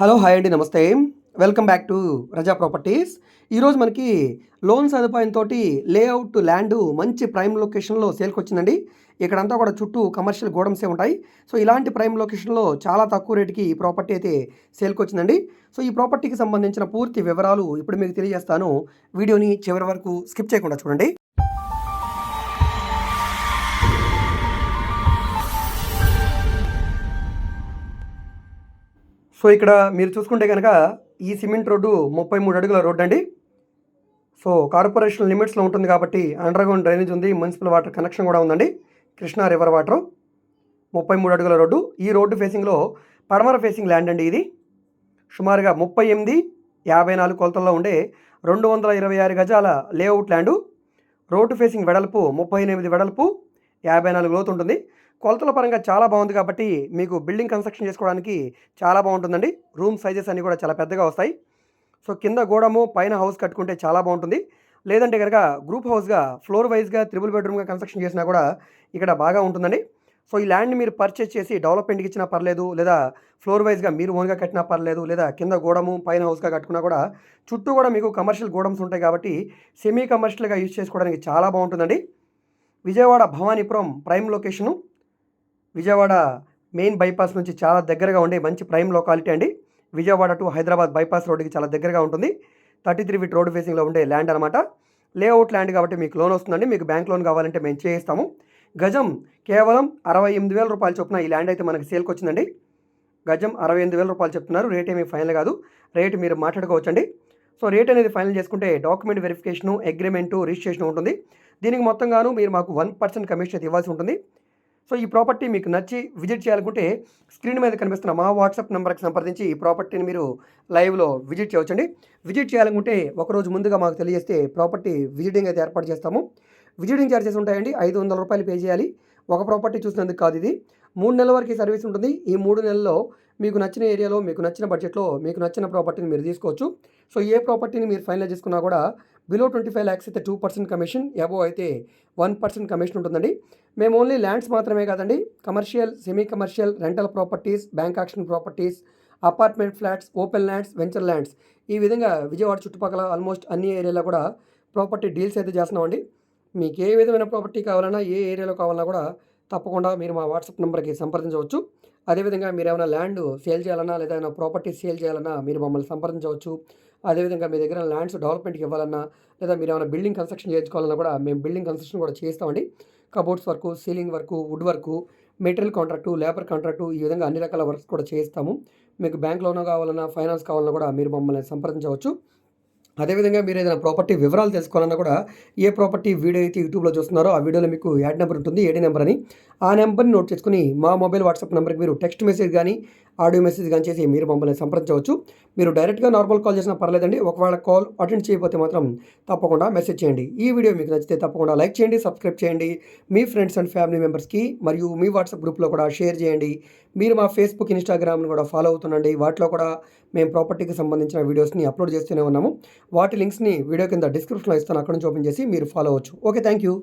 Hello hi అండి namaste. Welcome back to Raza properties. ఈరోజు మనకి లోన్ సదుపాయంతో లేఅవుట్ ల్యాండ్ మంచి ప్రైమ్ లొకేషన్లో సేల్కి వచ్చిందండి. ఇక్కడంతా కూడా చుట్టూ కమర్షియల్ గోడమ్సే ఉంటాయి. సో ఇలాంటి ప్రైమ్ లొకేషన్లో చాలా తక్కువ రేటుకి ఈ ప్రాపర్టీ అయితే సేల్కి వచ్చిందండి. సో ఈ ప్రాపర్టీకి సంబంధించిన పూర్తి వివరాలు ఇప్పుడు మీకు తెలియజేస్తాను. వీడియోని చివరి వరకు స్కిప్ చేయకుండా చూడండి. సో ఇక్కడ మీరు చూసుకుంటే కనుక ఈ సిమెంట్ రోడ్డు ముప్పై మూడు అడుగుల రోడ్డు అండి. సో కార్పొరేషన్ లిమిట్స్లో ఉంటుంది కాబట్టి అండర్గ్రౌండ్ డ్రైనేజ్ ఉంది మున్సిపల్ వాటర్ కనెక్షన్ కూడా ఉందండి. కృష్ణా రివర్ వాటర్ ముప్పై మూడు అడుగుల రోడ్డు. ఈ రోడ్డు ఫేసింగ్లో పడమర ఫేసింగ్ ల్యాండ్ అండి ఇది. సుమారుగా ముప్పై ఎనిమిది యాభై నాలుగు కొలతల్లో ఉండే రెండు వందల ఇరవై ఆరు గజాల లేఅవుట్ ల్యాండు. రోడ్డు ఫేసింగ్ వెడల్పు ముప్పై ఎనిమిది వెడల్పు యాభై నాలుగు లోతు ఉంటుంది. కొలతల పరంగా చాలా బాగుంది కాబట్టి మీకు బిల్డింగ్ కన్స్ట్రక్షన్ చేసుకోవడానికి చాలా బాగుంటుందండి. రూమ్ సైజెస్ అన్నీ కూడా చాలా పెద్దగా వస్తాయి. సో కింద గోడము పైన హౌస్ కట్టుకుంటే చాలా బాగుంటుంది. లేదంటే కనుక గ్రూప్ హౌస్గా ఫ్లోర్ వైజ్గా త్రిబుల్ బెడ్రూమ్గా కన్స్ట్రక్షన్ చేసినా కూడా ఇక్కడ బాగా ఉంటుందండి. సో ఈ ల్యాండ్ని మీరు పర్చేస్ చేసి డెవలప్మెంట్కి ఇచ్చినా పర్లేదు లేదా ఫ్లోర్ వైజ్గా మీరు ఓన్గా కట్టినా పర్లేదు లేదా కింద గోడము పైన హౌస్గా కట్టుకున్నా కూడా చుట్టూ కూడా మీకు కమర్షియల్ గోడమ్స్ ఉంటాయి కాబట్టి సెమీ కమర్షియల్గా యూజ్ చేసుకోవడానికి చాలా బాగుంటుందండి. Vijayawada Bhavanipuram prime location Vijayawada main bypass నుంచి చాలా దగ్గరగా ఉండే మంచి ప్రైమ్ లొకాలిటీ అండి. విజయవాడ టు హైదరాబాద్ బైపాస్ రోడ్డుకి చాలా దగ్గరగా ఉంటుంది. థర్టీ త్రీ ఫీట్ రోడ్ ఫేసింగ్లో ఉండే ల్యాండ్ అనమాట లేఅవుట్ ల్యాండ్ కాబట్టి మీకు లోన్ వస్తుందండి. మీకు బ్యాంక్ లోన్ కావాలంటే మేము చేయిస్తాము. గజం కేవలం అరవై ఎనిమిది వేల రూపాయలు చొప్పున ఈ ల్యాండ్ అయితే మనకి సేల్కి వచ్చిందండి. గజం అరవై ఎనిమిది వేల రూపాయలు చెప్తున్నారు రేట్ ఏమీ ఫైనల్ కాదు. రేట్ మీరు మాట్లాడుకోవచ్చండి. సో రేట్ అనేది ఫైనల్ చేసుకుంటే డాక్యుమెంట్ వెరిఫికేషను అగ్రిమెంటు రిజిస్ట్రేషన్ ఉంటుంది. దీనికి మొత్తంగాను మీరు మాకు వన్ పర్సెంట్ కమిషన్ అయితే ఇవ్వాల్సి ఉంటుంది. సో ఈ ప్రాపర్టీ మీకు నచ్చి విజిట్ చేయాలనుకుంటే స్క్రీన్ మీద కనిపిస్తున్న మా వాట్సాప్ నెంబర్కి సంప్రదించి ఈ ప్రాపర్టీని మీరు లైవ్లో విజిట్ చేయవచ్చండి. విజిట్ చేయాలనుకుంటే ఒకరోజు ముందుగా మాకు తెలియజేస్తే ప్రాపర్టీ విజిటింగ్ అయితే ఏర్పాటు చేస్తాము. విజిటింగ్ ఛార్జెస్ ఉంటాయండి ఐదు వందల రూపాయలు పే చేయాలి. ఒక ప్రాపర్టీ చూసినందుకు కాదు ఇది. మూడు నెలల వరకు సర్వీస్ ఉంటుంది. ఈ మూడు నెలల్లో మీకు నచ్చిన ఏరియాలో మీకు నచ్చిన బడ్జెట్లో మీకు నచ్చిన ప్రాపర్టీని మీరు తీసుకోవచ్చు. సో ఏ ప్రాపర్టీని మీరు ఫైనల్ చేసుకున్నా కూడా బిలో ట్వంటీ ఫైవ్ ల్యాక్స్ అయితే టూ పర్సెంట్ కమిషన్ అబోవ్ అయితే వన్ పర్సెంట్ కమిషన్ ఉంటుందండి. మేము ఓన్లీ ల్యాండ్స్ మాత్రమే కాదండి commercial semi commercial rental properties bank auction properties apartment flats open lands venture lands ఈ విధంగా విజయవాడ చుట్టుపక్కల ఆల్మోస్ట్ అన్ని ఏరియాలో కూడా ప్రాపర్టీ డీల్స్ అయితే చేస్తున్నామండి. మీకు ఏ విధమైన ప్రాపర్టీ కావాలన్నా ఏ ఏరియాలో కావాలన్నా కూడా తప్పకుండా మీరు మా వాట్సాప్ నెంబర్కి సంప్రదించవచ్చు. అదేవిధంగా మీరు ఏమైనా ల్యాండ్ సేల్ చేయాలన్నా లేదా ఏమైనా ప్రాపర్టీ సేల్ చేయాలన్నా మీరు మమ్మల్ని సంప్రదించవచ్చు. అదేవిధంగా మీ దగ్గర ల్యాండ్స్ డెవలప్మెంట్కి ఇవ్వాలన్నా లేదా మీరు ఏమైనా బిల్డింగ్ కన్స్ట్రక్షన్ చేయించుకోవాలన్నా కూడా మేము బిల్డింగ్ కన్స్ట్రక్షన్ కూడా చేస్తామండి cupboards work ceiling work wood work material contract labour contract ఈ విధంగా అన్ని రకాల వర్క్స్ కూడా చేస్తాము మీకు బ్యాంక్ లోన్ కావాలన్నా ఫైనాన్స్ కావాలన్నా కూడా మీరు మమ్మల్ని సంప్రదించవచ్చు. అదేవిధంగా మీరు ఏదైనా ప్రాపర్టీ వివరాలు తెలుసుకోవాలన్నా కూడా ఏ ప్రాపర్టీ వీడియో అయితే యూట్యూబ్లో చూస్తున్నారో ఆ వీడియోలో మీకు యాడ్ నెంబర్ ఉంటుంది ఏడీ నెంబర్ అని. ఆ నెంబర్ని నోట్ చేసుకుని మా మొబైల్ వాట్సాప్ నెంబర్కి మీరు టెక్స్ట్ మెసేజ్ కానీ ఆడియో మెసేజ్ కానీ చేసి మీరు మమ్మల్ని సంప్రదించవచ్చు. మీరు డైరెక్ట్గా నార్మల్ కాల్ చేసినా పర్లేదండి. ఒకవేళ కాల్ అటెండ్ చేయకపోతే మాత్రం తప్పకుండా మెసేజ్ చేయండి. ఈ వీడియో మీకు నచ్చితే తప్పకుండా లైక్ చేయండి సబ్స్క్రైబ్ చేయండి. మీ ఫ్రెండ్స్ అండ్ ఫ్యామిలీ మెంబర్స్కి మరియు మీ వాట్సాప్ గ్రూప్లో కూడా షేర్ చేయండి. మీరు మా ఫేస్బుక్ ఇన్స్టాగ్రామ్ని కూడా ఫాలో అవుతుండండి. వాటిలో కూడా మేము ప్రాపర్టీకి సంబంధించిన వీడియోస్ని అప్లోడ్ చేస్తూనే ఉన్నాము. వాటి లింక్స్ని వీడియో కింద డిస్క్రిప్షన్లో ఇస్తాను. అక్కడ నుంచి ఓపెన్ చేసి మీరు ఫాలో అవ్వచ్చు. Okay thank you